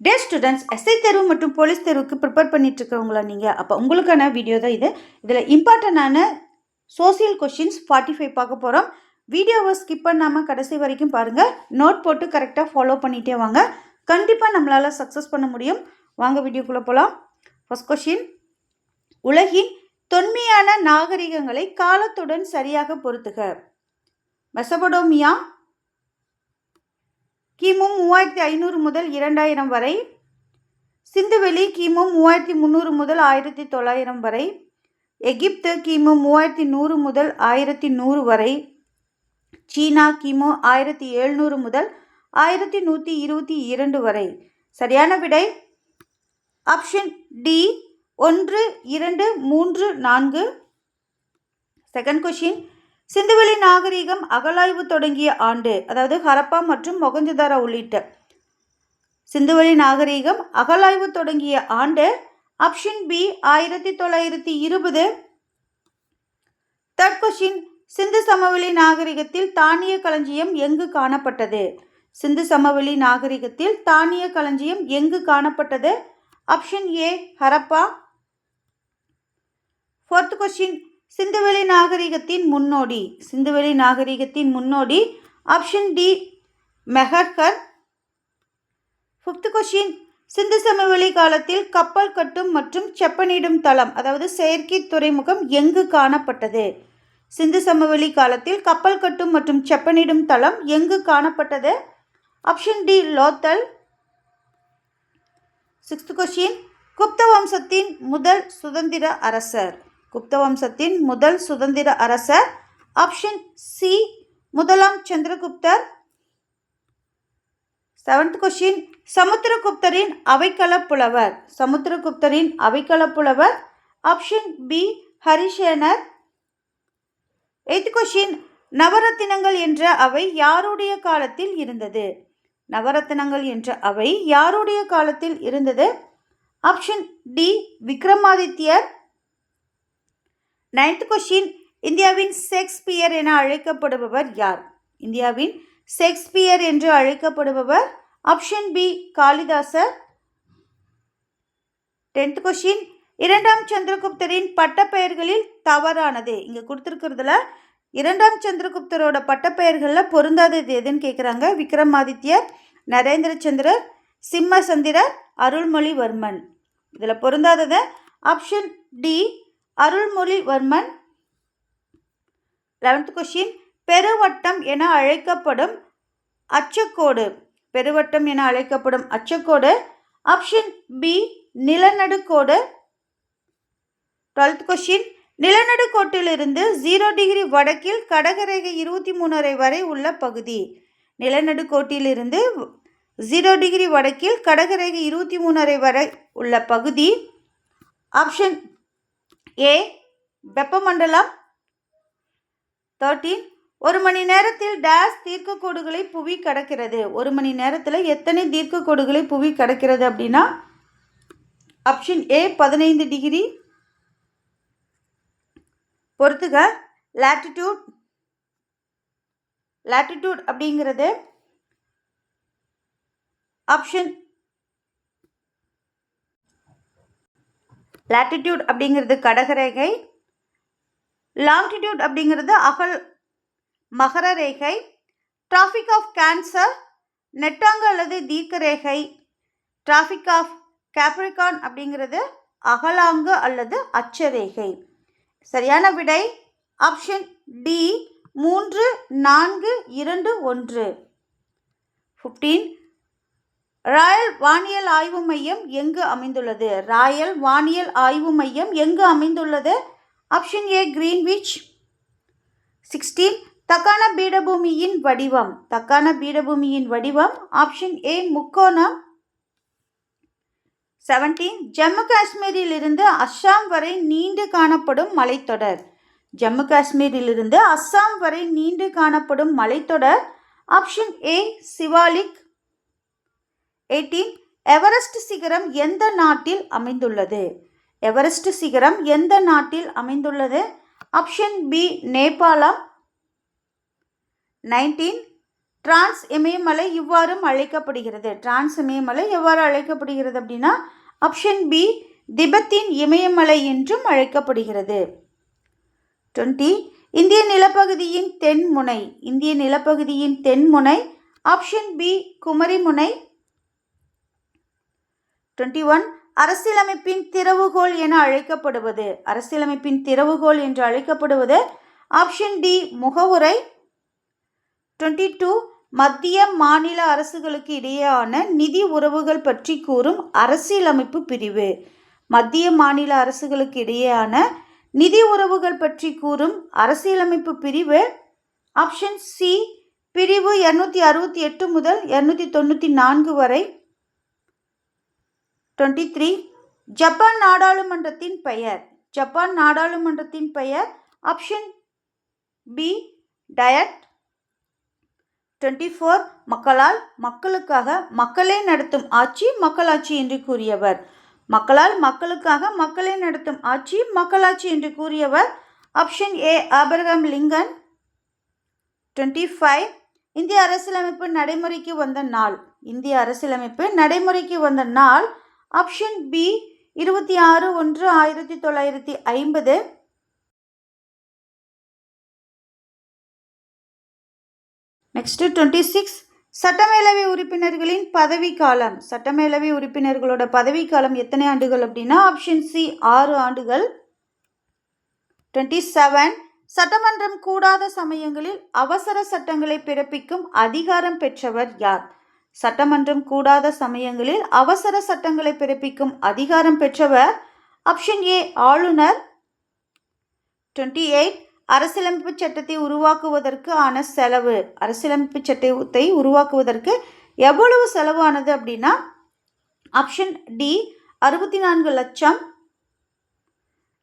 டே students SI தேர்வு மற்றும் police தேர்வுக்கு ப்ரிப்பேர் பண்ணிட்டு இருக்கவங்களா நீங்கள் அப்போ உங்களுக்கான வீடியோ தான் இது. இதில் இம்பார்ட்டண்டான சோசியல் கொஷின்ஸ் ஃபார்ட்டி ஃபைவ் பார்க்க போகிறோம் வீடியோவை ஸ்கிப் பண்ணாமல் கடைசி வரைக்கும் பாருங்கள் நோட் போட்டு கரெக்டாக ஃபாலோ பண்ணிகிட்டே வாங்க. கண்டிப்பாக நம்மளால் சக்ஸஸ் பண்ண முடியும். வாங்க வீடியோக்குள்ளே போகலாம் ஃபஸ்ட் கொஷின் உலகின் தொன்மையான நாகரிகங்களை காலத்துடன் சரியாக பொருத்துக. மெசபடோமியா கிமு மூவாயிரத்தி ஐநூறு முதல் இரண்டாயிரம் வரை. சிந்துவெளி கிமு மூவாயிரத்தி முந்நூறு முதல் ஆயிரத்தி தொள்ளாயிரம் வரை. எகிப்து கிமு மூவாயிரத்தி நூறு முதல் ஆயிரத்தி நூறு வரை. சீனா கிமு ஆயிரத்தி எழுநூறு முதல் ஆயிரத்தி நூற்றி இருபத்தி இரண்டு வரை. சரியான விடை? ஆப்ஷன் டி ஒன்று இரண்டு மூன்று நான்கு. செகண்ட் கொஷின் சிந்துவெளி நாகரிகம் அகலாய்வு தொடங்கிய ஆண்டு அதாவது ஹரப்பா மற்றும் மொகஞ்சதாரா உள்ளிட்ட சிந்துவெளி நாகரிகம் அகலாய்வு தொடங்கிய ஆண்டு ஆப்ஷன் பி ஆயிரத்தி தொள்ளாயிரத்தி இருபது. தேர்ட் சிந்து சமவெளி நாகரிகத்தில் தானிய களஞ்சியம் எங்கு காணப்பட்டது? சிந்து சமவெளி நாகரிகத்தில் தானிய களஞ்சியம் எங்கு காணப்பட்டது? Option A Harappa. Fourth question சிந்துவெளி நாகரிகத்தின் முன்னோடி சிந்துவெளி நாகரிகத்தின் முன்னோடி option D Mehrgarh fifth question சிந்து சமவெளி காலத்தில் கப்பல் கட்டும் மற்றும் செப்பனிடும் தளம் அதாவது செயற்கை துறைமுகம் எங்கு காணப்பட்டது? சிந்து சமவெளி காலத்தில் கப்பல் கட்டும் மற்றும் செப்பனிடும் தளம் எங்கு காணப்பட்டது? Option D Lothal. Sixth question Gupta வம்சத்தின் முதல் சுதந்திர அரசர். குப்த வம்சத்தின் முதல் சுதந்திர அரசர் ஆப்ஷன் சி முதலாம் சந்திரகுப்தர். செவன்த் கொஷின் சமுத்திரகுப்தரின் அவைக்கள புலவர். சமுத்திரகுப்தரின் அவைக்கள புலவர் ஆப்ஷன் பி ஹரிஷேனர் எய்த் கொஷின் நவரத்தினங்கள் என்ற அவை யாருடைய காலத்தில் இருந்தது? நவரத்தினங்கள் என்ற அவை யாருடைய காலத்தில் இருந்தது? Option D விக்ரமாதித்யர். நைன்த் கொஷின் இந்தியாவின் ஷேக்ஸ்பியர் என அழைக்கப்படுபவர் யார்? இந்தியாவின் ஷேக்ஸ்பியர் என்று அழைக்கப்படுபவர் option B Kalidasa. Tenth question இரண்டாம் சந்திரகுப்தரின் பட்டப்பெயர்களில் தவறானது. இங்கே கொடுத்துருக்கிறதுல இரண்டாம் சந்திரகுப்தரோட பட்டப்பெயர்களில் பொருந்தாதது எதுன்னு கேட்குறாங்க விக்ரமாதித்யர் நரேந்திர சந்திரர் சிம்மசந்திரர் அருள்மொழிவர்மன். இதில் பொருந்தாததை option D Arulmozhivarman. Eleventh question பெருவட்டம் என அழைக்கப்படும் அச்சக்கோடு. பெருவட்டம் என அழைக்கப்படும் அச்சக்கோடு. ஆப்ஷன் பி நிலநடுக்கோடு. டுவெல்த் கொஷின் நிலநடுக்கோட்டிலிருந்து ஜீரோ டிகிரி வடக்கில் கடகரேகை இருபத்தி மூணரை வரை உள்ள பகுதி. நிலநடுக்கோட்டிலிருந்து ஜீரோ டிகிரி வடக்கில் கடகரேகை இருபத்தி மூணரை வரை உள்ள பகுதி. Option A வெப்பமண்டலம். தேர்ட்டீன் ஒரு மணி நேரத்தில் டேஸ் தீர்க்க கோடுகளை புவி கடக்கிறது. ஒரு மணி நேரத்தில் எத்தனை தீர்க்க கோடுகளை புவி கடக்கிறது அப்படின்னா ஆப்ஷன் ஏ பதினைந்து டிகிரி. பொறுத்துக லாட்டிடியூட் லாட்டிடியூட் அப்படிங்கிறது ஆப்ஷன் லாட்டிடியூட் அப்படிங்கிறது கடகரேகை லாங்கிடியூட் அப்படிங்கிறது அகல் மகர ரேகை டிராஃபிக் ஆஃப் கேன்சர் நெட்டாங்க அல்லது தீர்க்க ரேகை டிராஃபிக் ஆஃப் கேப்ரிகான் அப்படிங்கிறது அகலாங்கு அல்லது அச்சரேகை. சரியான விடை ஆப்ஷன் டி மூன்று நான்கு இரண்டு ஒன்று. ஃபிஃப்டீன் ராயல் வானியல் ஆய்வு மையம் எங்கு அமைந்துள்ளது? ராயல் வானியல் ஆய்வு மையம் எங்கு அமைந்துள்ளது? Option A Greenwich sixteen. Deccan பீடபூமியின் வடிவம். தக்கான பீடபூமியின் வடிவம். ஆப்ஷன் ஏ முக்கோணம் செவன்டீன். ஜம்மு காஷ்மீரிலிருந்து அஸ்ஸாம் வரை நீண்டு காணப்படும் மலைத்தொடர். ஜம்மு காஷ்மீரிலிருந்து அஸ்ஸாம் வரை நீண்டு காணப்படும் மலைத்தொடர். Option A Shivalik eighteen. Everest சிகரம் எந்த நாட்டில் அமைந்துள்ளது? எவரெஸ்ட் சிகரம் எந்த நாட்டில் அமைந்துள்ளது? ஆப்ஷன் பி நேபாளம். நைன்டீன். டிரான்ஸ் இமயமலை இவ்வாறும் அழைக்கப்படுகிறது. டிரான்ஸ் இமயமலை எவ்வாறு அழைக்கப்படுகிறது அப்படின்னா ஆப்ஷன் பி திபெத்தின் இமயமலை என்றும் அழைக்கப்படுகிறது. டுவெண்ட்டி. இந்திய நிலப்பகுதியின் தென்முனை. இந்திய நிலப்பகுதியின் தென்முனை. Option B Kumarimunai. Twenty one அரசியலமைப்பின் திறவுகோல் என அழைக்கப்படுவது. அரசியலமைப்பின் திறவுகோல் என்று அழைக்கப்படுவது ஆப்ஷன் டி முகவுரை. டுவெண்ட்டி டூ மத்திய மாநில அரசுகளுக்கு இடையேயான நிதி உறவுகள் பற்றி கூறும் அரசியலமைப்பு பிரிவு. மத்திய மாநில அரசுகளுக்கு இடையேயான நிதி உறவுகள் பற்றி கூறும் அரசியலமைப்பு பிரிவு. ஆப்ஷன் சி பிரிவு இரநூத்தி அறுபத்தி எட்டு முதல் இரநூத்தி தொண்ணூற்றி நான்கு வரை டுவெண்ட்டி த்ரீ ஜப்பான் நாடாளுமன்றத்தின் பெயர். ஜப்பான் நாடாளுமன்றத்தின் பெயர் option B diet. Twenty four மக்களால் மக்களுக்காக மக்களே நடத்தும் ஆட்சி மக்களாட்சி என்று கூறியவர். மக்களால் மக்களுக்காக மக்களே நடத்தும் ஆட்சி மக்களாட்சி என்று கூறியவர். Option A Abraham Lincoln. Twenty five இந்திய அரசியலமைப்பு நடைமுறைக்கு வந்த நாள். இந்திய அரசியலமைப்பு நடைமுறைக்கு வந்த நாள் ஆப்ஷன் பி இருபத்தி ஆறு ஒன்று ஆயிரத்தி தொள்ளாயிரத்தி ஐம்பது. நெக்ஸ்ட்டு டுவெண்ட்டி சிக்ஸ் சட்டமேலவை உறுப்பினர்களின் பதவி காலம். சட்டமேலவை உறுப்பினர்களோட பதவி காலம் எத்தனை ஆண்டுகள் அப்படின்னா ஆப்ஷன் சி ஆறு ஆண்டுகள். டுவெண்ட்டி செவன் சட்டமன்றம் கூடாத சமயங்களில் அவசர சட்டங்களை பிறப்பிக்கும் அதிகாரம் பெற்றவர் யார்? சட்டமன்றம் கூடாத சமயங்களில் அவசர சட்டங்களை பிறப்பிக்கும் அதிகாரம் பெற்றவர். ஆப்ஷன் ஏ ஆளுநர். டுவெண்ட்டி எயிட் அரசியலமைப்பு சட்டத்தை உருவாக்குவதற்கு ஆன செலவு. அரசியலமைப்பு சட்டத்தை உருவாக்குவதற்கு எவ்வளவு செலவானது அப்படின்னா ஆப்ஷன் டி அறுபத்தி நான்கு லட்சம்.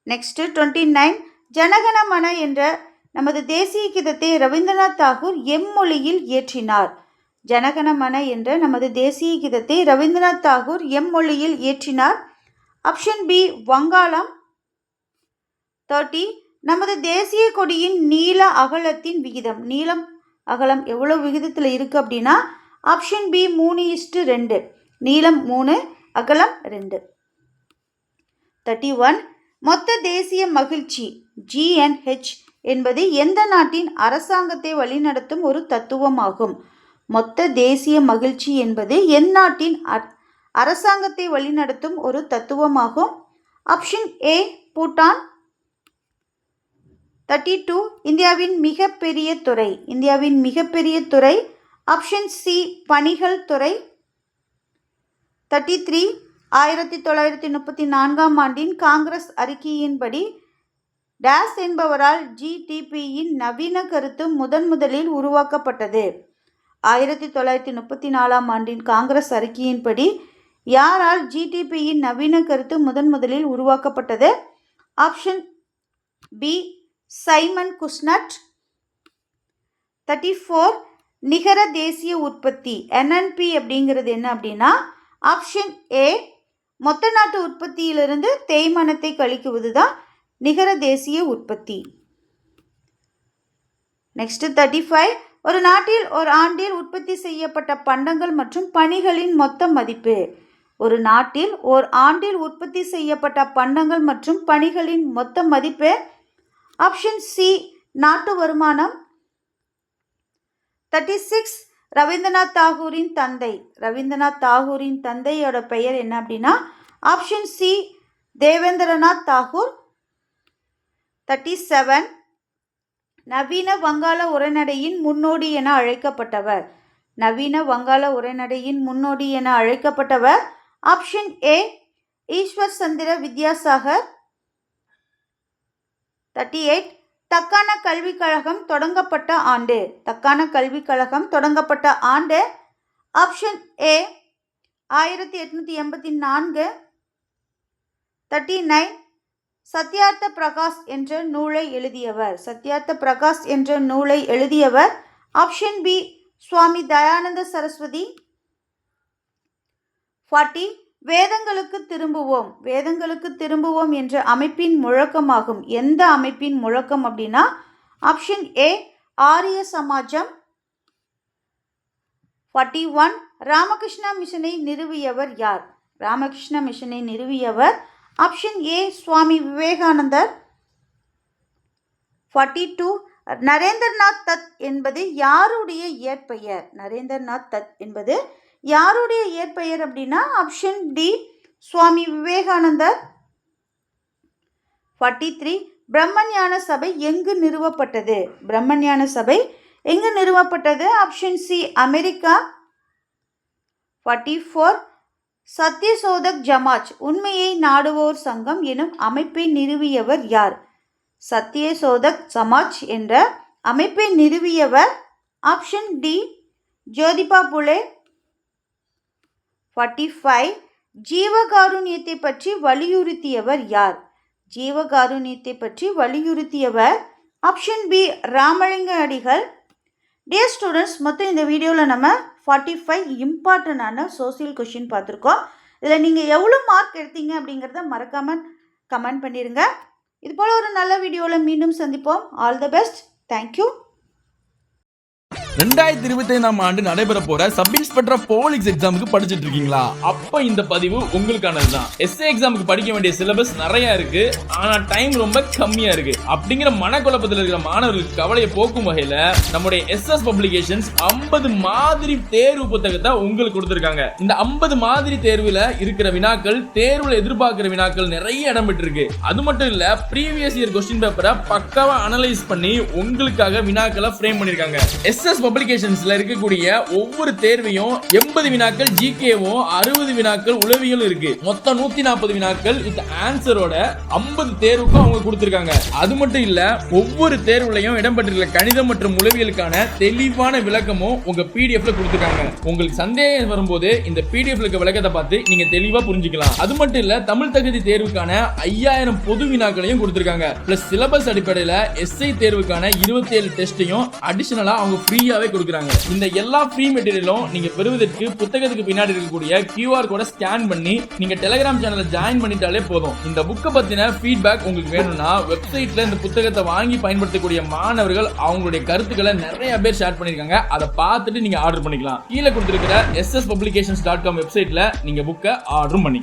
நெக்ஸ்ட்டு டுவெண்ட்டி நைன் ஜனகணமன என்ற நமது தேசிய கீதத்தை ரவீந்திரநாத் தாகூர் எம்மொழியில் இயற்றினார். ஜனகணமன என்ற நமது தேசிய கீதத்தை ரவீந்திரநாத் தாகூர் எம் மொழியில் இயற்றினார். ஆப்ஷன் பி வங்காளம். தேர்ட்டி நமது தேசிய கொடியின் நீள அகலத்தின் விகிதம். நீளம் அகலம் எவ்வளோ விகிதத்தில் இருக்குது அப்படின்னா ஆப்ஷன் பி மூணு இஸ்டு ரெண்டு. நீளம் மூணு அகலம் ரெண்டு. தேர்ட்டி ஒன் மொத்த தேசிய மகிழ்ச்சி ஜிஎன்ஹெச் என்பது எந்த நாட்டின் அரசாங்கத்தை வழிநடத்தும் ஒரு தத்துவமாகும். மொத்த தேசிய மகிழ்ச்சி என்பது எந்நாட்டின் அரசாங்கத்தை வழிநடத்தும் ஒரு தத்துவமாகும். Option A Bhutan. Thirty two இந்தியாவின் மிகப்பெரிய துறை. இந்தியாவின் மிகப்பெரிய துறை. ஆப்ஷன் சி பணிகள் துறை. தேர்ட்டி த்ரீ ஆயிரத்தி தொள்ளாயிரத்தி முப்பத்தி நான்காம் ஆண்டின் காங்கிரஸ் அறிக்கையின்படி டேஸ் என்பவரால் ஜிடிபியின் நவீன கருத்து முதன் முதலில் உருவாக்கப்பட்டது. ஆயிரத்தி தொள்ளாயிரத்தி முப்பத்தி நாலாம் ஆண்டின் காங்கிரஸ் அறிக்கையின்படி யாரால் ஜிடிபியின் நவீன கருத்து முதன் முதலில் உருவாக்கப்பட்டது? Option B Simon Kuznets. Thirty four நிகர தேசிய உற்பத்தி. என்என்பி அப்படிங்கிறது என்ன அப்படின்னா ஆப்ஷன் ஏ மொத்த நாட்டு உற்பத்தியிலிருந்து தேய்மானத்தை கழிக்குவது தான் நிகர தேசிய உற்பத்தி. நெக்ஸ்ட் தேர்ட்டி ஃபைவ் ஒரு நாட்டில் ஒரு ஆண்டில் உற்பத்தி செய்யப்பட்ட பண்டங்கள் மற்றும் பணிகளின் மொத்த மதிப்பு. ஒரு நாட்டில் ஓர் ஆண்டில் உற்பத்தி செய்யப்பட்ட பண்டங்கள் மற்றும் பணிகளின் மொத்த மதிப்பு. ஆப்ஷன் சி நாட்டு வருமானம். தேர்ட்டி சிக்ஸ் ரவீந்திரநாத் தாகூரின் தந்தை. ரவீந்திரநாத் தாகூரின் தந்தையோட பெயர் என்ன அப்படின்னா option C Debendranath Tagore. Thirty seven நவீன வங்காள உரைநடையின் முன்னோடி என அழைக்கப்பட்டவர். நவீன வங்காள உரைநடையின் முன்னோடி என அழைக்கப்பட்டவர் option A Ishwar Chandra Vidyasagar. Thirty eight Deccan கல்விக் கழகம் தொடங்கப்பட்ட ஆண்டு. தக்கான கல்விக் கழகம் தொடங்கப்பட்ட ஆண்டு ஆப்ஷன் ஏ ஆயிரத்தி எட்நூற்றி எண்பத்தி நான்கு. தேர்ட்டி நைன் சத்யார்த்த பிரகாஷ் என்ற நூலை எழுதியவர். சத்யார்த்த பிரகாஷ் என்ற நூலை எழுதியவர் option B Swami Dayananda Saraswati. Forty வேதங்களுக்கு திரும்புவோம். வேதங்களுக்கு திரும்புவோம் என்ற அமைப்பின் முழக்கமாகும். எந்த அமைப்பின் முழக்கம் அப்படின்னா option A Arya Samaj. Forty one Ramakrishna மிஷனை நிறுவியவர் யார்? ராமகிருஷ்ண மிஷனை நிறுவியவர் option A Swami Vivekanandar. Forty two Narendranath தத் என்பது யாருடைய இயற்பெயர்? நரேந்திரநாத் தத் என்பது யாருடைய இயற்பெயர் அப்படின்னா ஆப்ஷன் டி சுவாமி விவேகானந்தர். ஃபார்ட்டி த்ரீ பிரம்மஞான சபை எங்கு நிறுவப்பட்டது? பிரம்மஞான சபை எங்கு நிறுவப்பட்டது? Option C America. Forty four Satyashodhak Samaj உண்மையை நாடுவோர் சங்கம் எனும் அமைப்பை நிறுவியவர் யார்? சத்யசோதக் சமாஜ் என்ற அமைப்பை நிறுவியவர் option D Jyotiba Phule. Forty five ஜீவகாருண்யத்தை பற்றி வலியுறுத்தியவர் யார்? ஜீவகாருண்யத்தை பற்றி வலியுறுத்தியவர் ஆப்ஷன் பி ராமலிங்க அடிகள். டியர் ஸ்டூடெண்ட்ஸ் மொத்தம் இந்த வீடியோவில் நம்ம ஃபார்ட்டி ஃபைவ் இம்பார்ட்டண்டான சோசியல் கொஷின் பார்த்துருக்கோம். இதில் நீங்கள் எவ்வளோ மார்க் எடுத்தீங்க அப்படிங்கிறத மறக்காமல் கமெண்ட் பண்ணிடுங்க இதுபோல் ஒரு நல்ல வீடியோவில் மீண்டும் சந்திப்போம். ஆல் த பெஸ்ட் தேங்க்யூ ரெண்டாயிரத்தி இருபத்தி ஐந்தாம் ஆண்டு நடைபெற போற சப் இன்ஸ்பெக்டர் போலீஸ் எக்ஸாமுக்கு படிச்சுட்டு இருக்கீங்களா? அப்ப இந்த பதிவு உங்களுக்கானது தான். எஸ்ஏ எக்ஸாமுக்கு படிக்க வேண்டிய சிலபஸ் நிறைய இருக்கு. ஆனா டைம் ரொம்ப கம்மியா இருக்கு. அப்படிங்கிற மனக்குழப்பத்தில் இருக்கிற மாணவர்களுக்கு கவலையை போக்கும் வகையில நம்முடைய எஸ்எஸ் பப்ளிகேஷன்ஸ் 50 மாதிரி தேர்வு புத்தகத்தை உங்களுக்கு கொடுத்துருக்காங்க. இந்த 50 மாதிரி தேர்வுல இருக்கிற வினாக்கள் தேர்வுல எதிர்பார்க்கிற வினாக்கள் நிறைய இடம் பெற்றிருக்கு. அது மட்டும் இல்ல ப்ரீவியஸ் இயர் கொஸ்டின் பேப்பரை பக்காவா அனலைஸ் பண்ணி உங்களுக்காக வினாக்களை ஃப்ரேம் பண்ணிருக்காங்க எஸ்எஸ் பப்ளிகேஷன்ஸ்ல இருக்கக்கூடிய ஒவ்வொரு தேர்வையும் எண்பது வினாக்கள் ஜிகேவும் அறுபது வினாக்கள் உளவியலும் இருக்கு. மொத்தம் நூத்தி நாற்பது வினாக்கள். வித் ஆன்சரோட 50 தேர்வுக்கும் அவங்க கொடுத்திருக்காங்க. அது மட்டும் இல்ல ஒவ்வொரு தேர்வுலையும் இடம்பெற்றிருக்கிற கணிதம் மற்றும் உளவியலுக்கான தெளிவான விளக்கமும் உங்க பிடிஎஃப்ல கொடுத்துருக்காங்க. உங்களுக்கு சந்தேகம் வரும்போது இந்த பிடிஎஃப்ல இருக்க விளக்கத்தை பார்த்து நீங்க தெளிவா புரிஞ்சுக்கலாம். அது மட்டும் இல்ல தமிழ் தகுதி தேர்வுக்கான ஐயாயிரம் பொது வினாக்களையும் கொடுத்திருக்காங்க. பிளஸ் சிலபஸ் அடிப்படையில் எஸ்ஐ தேர்வுக்கான இருபத்தி ஏழு டெஸ்டையும் அடிஷனலா அவங்க ஃப்ரீயாவே கொடுக்குறாங்க. இந்த எல்லா ஃப்ரீ மெட்டீரியலும் நீங்க பெறுவதற்கு புத்தகத்துக்கு பின்னாடி இருக்கக்கூடிய கியூஆர் கோட ஸ்கேன் பண்ணி நீங்க டெலிகிராம் சேனலை ஜாயின் பண்ணிட்டாலே போதும். இந்த புக்கை பத்தின ஃபீட்பேக் உங்களுக்கு வேணும்னா வெப்சைட்ல இந்த புத்தகத்தை வாங்கி பயன்படுத்தக்கூடிய மாணவர்கள் அவங்களுடைய கருத்துக்களை நிறைய பேர் ஷேர் பண்ணிருக்காங்க அதை பார்த்துட்டு நீங்க ஆர்டர் பண்ணிக்கலாம். கீழே கொடுத்திருக்கிற எஸ்எஸ் பப்ளிகேஷன்ஸ் டாட் காம் வெப்சைட்ல நீங்க புக்கை ஆர்டரும் பண்ணிக்கலாம்.